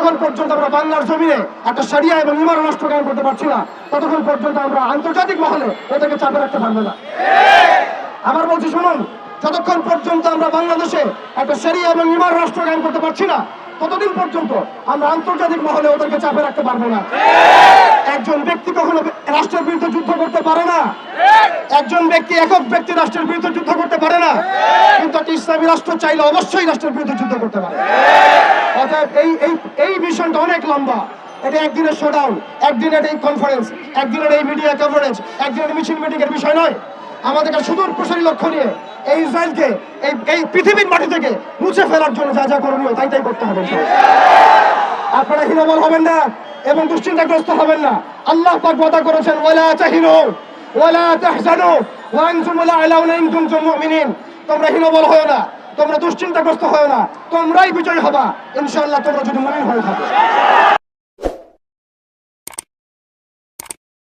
যতক্ষণ পর্যন্ত আমরা বাংলার জমিনে একটা সারিয়া এবং ইমান রাষ্ট্র কায়েম করতে পারছি না, ততক্ষণ পর্যন্ত আমরা আন্তর্জাতিক মহলে এটাকে চাপে রাখতে পারব না। আবার বলছি, শুনুন, যতক্ষণ পর্যন্ত আমরা বাংলাদেশে একটা সেরিয়া এবং ইমান রাষ্ট্র কায়েম করতে পারছি না, ততদিন পর্যন্ত আমরা আন্তর্জাতিক মহলে ওদেরকে চাপে রাখতে পারব না। একজন ব্যক্তি কখনো রাষ্ট্রের বিরুদ্ধে যুদ্ধ করতে পারে না। একজন ব্যক্তি একক ব্যক্তি রাষ্ট্রের বিরুদ্ধে যুদ্ধ করতে পারে না। কিন্তু একটা ইসলামী রাষ্ট্র চাইলে অবশ্যই রাষ্ট্রের বিরুদ্ধে যুদ্ধ করতে পারে। এই এই মিশনটা অনেক লম্বা। এটা একদিনের শোডাউন একদিনের এই কনফারেন্স একদিনের এই মিডিয়া কভারেজ একদিনের মিছিল মিটিং এর বিষয় নয়। আমাদেরকে সুদূর প্রসারী লক্ষ্য নিয়ে এই ইসরায়েলকে, এই এই পৃথিবীর মাটি থেকে মুছে ফেলার জন্য যা যা করণীয় তাই তাই করতে হবে। আপনারা হীনবল হবেন না এবং দুশ্চিন্তাগ্রস্ত হবেন না। আল্লাহ পাক ওয়াদা করেছেন, ওয়ালা তাহিনু ওয়ালা তাহজানু ওয়া লা আলাউনা ইন কুনতুম মুমিনিন। তোমরা হীনবল হয় না, তোমরা দুশ্চিন্তাগ্রস্ত হয় না, তোমরাই বিজয় হবা। ইনশাল্লাহ তোমরা যদি মনে হয়ে থাকো।